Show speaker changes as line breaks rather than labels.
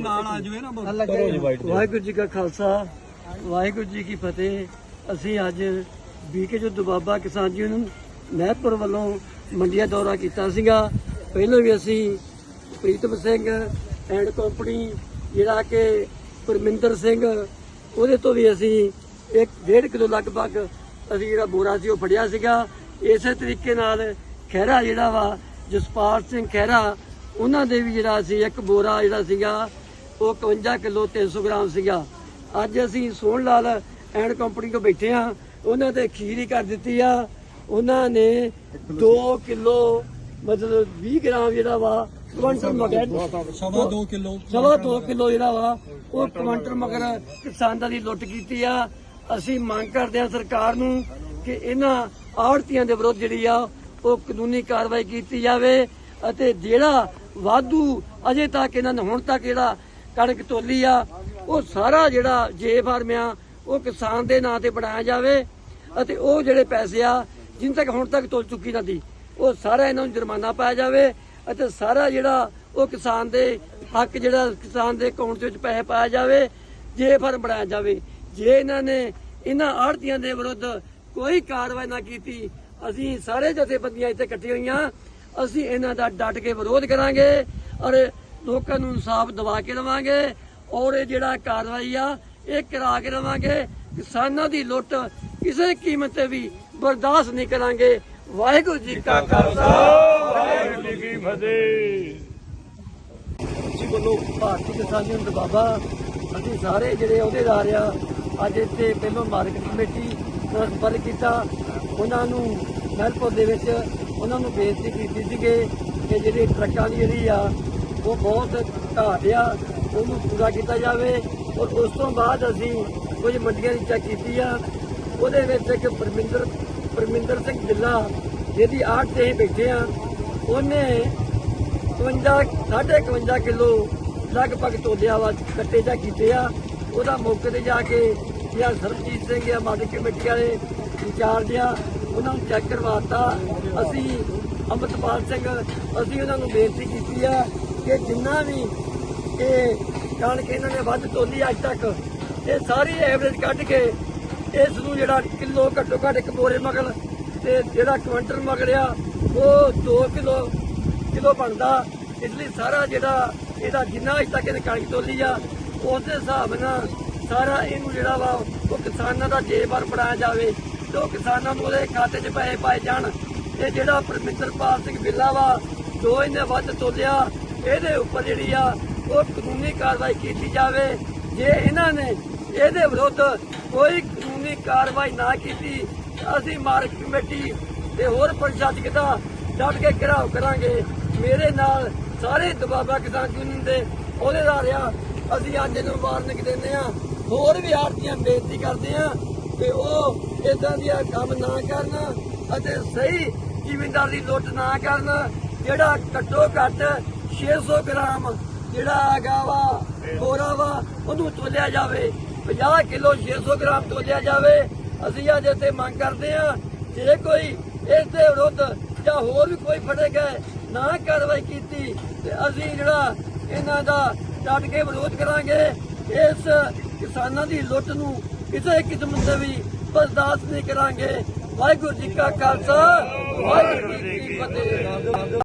ਨਾਲ ਆ ਜਾਵੇ ਨਾ
ਵਾਹਿਗੁਰੂ ਜੀ ਕਾ ਖਾਲਸਾ ਵਾਹਿਗੁਰੂ ਜੀ ਕੀ ਫਤਿਹ। ਅਸੀਂ ਅੱਜ ਬੀਕੇ ਜੋ ਦੁਬਾਬਾ ਕਿਸਾਨ ਜੀ ਨੂੰ ਮਹਿਤਪੁਰ ਵੱਲੋਂ ਮੰਡੀਆ ਦੌਰਾ ਕੀਤਾ ਸੀਗਾ। ਪਹਿਲਾਂ ਵੀ ਅਸੀਂ ਪ੍ਰੀਤਮ ਸਿੰਘ ਐਂਡ ਕੰਪਨੀ ਜਿਹੜਾ ਕਿ ਪਰਮਿੰਦਰ ਸਿੰਘ ਉਹਦੇ ਤੋਂ ਵੀ ਅਸੀਂ 1.5 ਕਿਲੋ ਲਗਭਗ ਅਸੀਂ ਜਿਹੜਾ ਬੋਰਾ ਸੀ ਉਹ ਫੜਿਆ ਸੀਗਾ। ਇਸੇ ਤਰੀਕੇ ਨਾਲ ਖਹਿਰਾ ਜਿਹੜਾ ਵਾ ਜਸਪਾਲ ਸਿੰਘ ਖਹਿਰਾ ਉਹਨਾਂ ਦੇ ਵੀ ਜਿਹੜਾ ਸੀ ਇੱਕ ਬੋਰਾ ਜਿਹੜਾ ਸੀਗਾ ਉਹ 51 ਕਿਲੋ 300 ਗ੍ਰਾਮ ਸੀਗਾ। ਅੱਜ ਅਸੀਂ ਸੋਹਣ ਲਾਲ ਐਂਡ ਕੰਪਨੀ ਕੋ ਬੈਠੇ ਆ ਉਹਨਾਂ ਤੇ ਖੀਰ ਹੀ ਕਰ ਦਿੱਤੀ ਆ। ਉਹਨਾਂ ਨੇ 2 ਕਿਲੋ ਮਤਲਬ 20 ਗ੍ਰਾਮ ਜਿਹੜਾ ਵਾ ਕੁਇੰਟਲ ਮਗਰ
ਸਵਾ 2 ਕਿਲੋ।
ਸਵਾ 2 ਕਿਲੋ ਜਿਹੜਾ ਵਾ ਉਹ ਕੁਇੰਟਲ ਮਗਰ ਕਿਸਾਨਾਂ ਦੀ ਲੁੱਟ ਕੀਤੀ ਆ। ਅਸੀਂ ਮੰਗ ਕਰਦੇ ਆ ਸਰਕਾਰ ਨੂੰ ਕਿ ਇਹਨਾਂ ਆੜਤੀਆਂ ਦੇ ਵਿਰੁੱਧ ਜਿਹੜੀ ਆ ਉਹ ਕਾਨੂੰਨੀ ਕਾਰਵਾਈ ਕੀਤੀ ਜਾਵੇ ਅਤੇ ਜਿਹੜਾ ਵਾਧੂ ਅਜੇ ਤੱਕ ਇਹਨਾਂ ਨੇ ਹੁਣ ਤੱਕ ਜਿਹੜਾ ਕਣਕ ਤੋਲੀ ਆ, ਉਹ ਸਾਰਾ ਜਿਹੜਾ ਜੇ ਫਾਰਮ ਆ ਉਹ ਕਿਸਾਨ ਦੇ ਨਾਂ ਤੇ ਬਣਾਇਆ ਜਾਵੇ ਅਤੇ ਉਹ ਜਿਹੜੇ ਪੈਸੇ ਆ, ਜਿੰਨ ਤੱਕ ਹੁਣ ਤੱਕ ਤੋਲ ਚੁੱਕੀ ਨਾ ਦੀ, ਉਹ ਸਾਰਾ ਇਹਨਾਂ ਨੂੰ ਜੁਰਮਾਨਾ ਪਾਇਆ ਜਾਵੇ ਅਤੇ ਸਾਰਾ ਜਿਹੜਾ ਉਹ ਕਿਸਾਨ ਦੇ ਹੱਕ, ਜਿਹੜਾ ਕਿਸਾਨ ਦੇ ਅਕਾਊਂਟ ਦੇ ਵਿੱਚ ਪੈਸੇ ਪਾਇਆ ਜਾਵੇ, ਜੇ ਫਾਰਮ ਬਣਾਇਆ ਜਾਵੇ। ਜੇ ਇਹਨਾਂ ਨੇ ਇਹਨਾਂ ਆੜਤੀਆਂ ਦੇ ਵਿਰੁੱਧ ਕੋਈ ਕਾਰਵਾਈ ਨਾ ਕੀਤੀ, ਅਸੀਂ ਸਾਰੇ ਜਥੇਬੰਦੀਆਂ ਇੱਥੇ ਇਕੱਠੇ ਹੋਈਆਂ, ਅਸੀਂ ਇਹਨਾਂ ਦਾ ਡਟ ਕੇ ਵਿਰੋਧ ਕਰਾਂਗੇ ਔਰ ਲੋਕਾਂ ਨੂੰ ਇਨਸਾਫ ਦਿਵਾ ਕੇ ਰਵਾਂਗੇ ਔਰ ਇਹ ਜਿਹੜਾ ਕਾਰਵਾਈ ਆ, ਇਹ ਕਰਾ ਕੇ ਰਵਾਂਗੇ ਕਿਸਾਨਾਂ ਦੀ ਲੁੱਟ ਕਿਸੇ ਕੀਮਤ ਤੇ ਵੀ ਬਰਦਾਸ਼ਤ ਨਹੀਂ ਕਰਾਂਗੇ। ਵਾਹਿਗੁਰੂ ਜੀ ਕਾ ਖਾਲਸਾ, ਵਾਹਿਗੁਰੂ ਜੀ ਕੀ ਫਤਿਹ। ਜੀ ਵੱਲੋਂ ਭਾਰਤੀ ਕਿਸਾਨ ਯੂਨੀਅਨ ਬਾਬਾ ਅਸੀਂ ਸਾਰੇ ਜਿਹੜੇ ਅਹੁਦੇਦਾਰ ਆ, ਅੱਜ ਇੱਥੇ ਪਹਿਲੋਂ ਮਾਰਕੀਟ ਕਮੇਟੀ ਨਾਲ ਸੰਪਰਕ ਕੀਤਾ। ਉਹਨਾਂ ਨੂੰ ਮਹਿਲਪੁਰ ਦੇ ਵਿੱਚ ਉਹਨਾਂ ਨੂੰ ਬੇਨਤੀ ਕੀਤੀ ਸੀਗੇ ਕਿ ਜਿਹੜੀ ਟਰੱਕਾਂ ਦੀ ਜਿਹੜੀ ਆ ਉਹ ਬਹੁਤ ਘਾਟ ਆ ਉਹਨੂੰ ਪੂਰਾ ਕੀਤਾ ਜਾਵੇ। ਔਰ ਉਸ ਤੋਂ ਬਾਅਦ ਅਸੀਂ ਕੁਝ ਮੰਡੀਆਂ ਦੀ ਚੈੱਕ ਕੀਤੀ ਆ। ਉਹਦੇ ਵਿੱਚ ਇੱਕ ਪਰਮਿੰਦਰ ਪਰਮਿੰਦਰ ਸਿੰਘ ਗਿੱਲਾ ਜਿਹਦੀ ਆੜ ਤੇ ਅਸੀਂ ਬੈਠੇ ਆ। ਉਹਨੇ 51 51 ਕਿਲੋ ਲਗਭਗ ਤੋਲਿਆ ਵਾ ਕੱਟੇ ਜਾ ਕੀਤੇ ਆ। ਉਹਦਾ ਮੌਕੇ ਤੇ ਜਾ ਕੇ ਜਾਂ ਸਰਬਜੀਤ ਸਿੰਘ ਜਾਂ ਮਾਡੀ ਕਮੇਟੀ ਵਾਲੇ ਇੰਚਾਰਜ ਆ, ਉਹਨਾਂ ਨੂੰ ਚੈੱਕ ਕਰਵਾਤਾ ਅਸੀਂ ਅੰਮ੍ਰਿਤਪਾਲ ਸਿੰਘ, ਅਸੀਂ ਉਹਨਾਂ ਨੂੰ ਬੇਨਤੀ ਕੀਤੀ ਆ ਕਿ ਜਿੰਨਾ ਵੀ ਇਹ ਕਣਕ ਇਹਨਾਂ ਨੇ ਵੱਧ ਤੋਲੀ ਅੱਜ ਤੱਕ ਇਹ ਸਾਰੀ ਐਵਰੇਜ ਕੱਢ ਕੇ ਇਸ ਨੂੰ ਜਿਹੜਾ ਕਿਲੋ ਘੱਟੋ ਘੱਟ ਇੱਕ ਬੋਰੇ ਮਗਲ ਤੇ ਜਿਹੜਾ ਕੁਇੰਟਲ ਮਗਲਿਆ ਉਹ 2 ਕਿਲੋ ਕਿਲੋ ਬਣਦਾ। ਇਸ ਲਈ ਸਾਰਾ ਜਿਹੜਾ ਇਹਦਾ ਜਿੰਨਾ ਅਜ ਤੱਕ ਇਹਨੇ ਕਣਕ ਤੋਲੀ ਆ, ਉਸ ਦੇ ਹਿਸਾਬ ਨਾਲ ਸਾਰਾ ਇਹਨੂੰ ਜਿਹੜਾ ਵਾ, ਉਹ ਕਿਸਾਨਾਂ ਦਾ ਜੇਬਾਰ ਬਣਾਇਆ ਜਾਵੇ ਤੇ ਉਹ ਕਿਸਾਨਾਂ ਨੂੰ ਉਹਦੇ ਖਾਤੇ 'ਚ ਪੈਸੇ ਪਾਏ ਜਾਣ। ਇਹ ਜਿਹੜਾ ਪਰਮਿੰਦਰਪਾਲ ਸਿੰਘ ਬਿੱਲਾ ਵਾ, ਜੋ ਇਹਨੇ ਵੱਧ ਤੋਲਿਆ ਇਹਦੇ ਉੱਪਰ ਜਿਹੜੀ ਆ, ਉਹ ਕਾਨੂੰਨੀ ਕਾਰਵਾਈ ਕੀਤੀ ਜਾਵੇ। ਜੇ ਇਹਨਾਂ ਨੇ ਇਹਦੇ ਵਿਰੁੱਧ ਕੋਈ ਕਾਨੂੰਨੀ ਕਾਰਵਾਈ ਨਾ ਕੀਤੀ ਅਸੀਂ ਮਾਰਕ ਕਮੇਟੀ ਤੇ ਹੋਰ ਪ੍ਰਸ਼ਾਸਕ ਦਾ ਡਟ ਕੇ ਘਿਰਾਓ ਕਰਾਂਗੇ। ਮੇਰੇ ਨਾਲ ਸਾਰੇ ਦਬਾਬਾ ਕਿਸਾਨ ਯੂਨੀਅਨ ਦੇ ਅਹੁਦੇਦਾਰ ਆ। ਅਸੀਂ ਅੱਜ ਇਹਨੂੰ ਵਾਰਨਿੰਗ ਦਿੰਦੇ ਆ, ਹੋਰ ਵੀ ਆੜਤੀਆਂ ਬੇਨਤੀ ਕਰਦੇ ਆ ਕਿ ਉਹ ਇਦਾਂ ਦੀਆਂ ਕੰਮ ਨਾ ਕਰਨ ਅਤੇ ਸਹੀ ਜ਼ਿਮੀਂਦਾਰ ਦੀ ਲੁੱਟ ਨਾ ਕਰਨ, ਜਿਹੜਾ ਘੱਟੋ ਘੱਟ 600 ਗ੍ਰਾਮ ਜਿਹੜਾ ਹੈਗਾ ਵਾ ਬੋਰਾ ਵਾ, ਉਹਨੂੰ ਤੋਲਿਆ ਜਾਵੇ। 50 ਕਿਲੋ 600 ਗ੍ਰਾਮ ਤੋਲਿਆ ਜਾਵੇ। ਅਸੀਂ ਅੱਜ ਇੱਥੇ ਮੰਗ ਕਰਦੇ ਆ ਜੇ ਕੋਈ ਇਸ ਦੇ ਵਿਰੁੱਧ ਜਾਂ ਹੋਰ ਵੀ ਕੋਈ ਫੜੇ ਗਏ ਨਾ ਕਾਰਵਾਈ ਕੀਤੀ, ਤੇ ਅਸੀਂ ਜਿਹੜਾ ਇਹਨਾਂ ਦਾ ਡਟ ਕੇ ਵਿਰੋਧ ਕਰਾਂਗੇ। ਇਸ ਕਿਸਾਨਾਂ ਦੀ ਲੁੱਟ ਨੂੰ ਕਿਸੇ ਕਿਸਮ ਦੇ ਵੀ ਬਰਦਾਸ਼ਤ ਨਹੀਂ ਕਰਾਂਗੇ। ਵਾਹਿਗੁਰੂ ਜੀ ਕਾ ਖਾਲਸਾ, ਵਾਹਿਗੁਰੂ ਜੀ ਕੀ ਫਤਿਹ।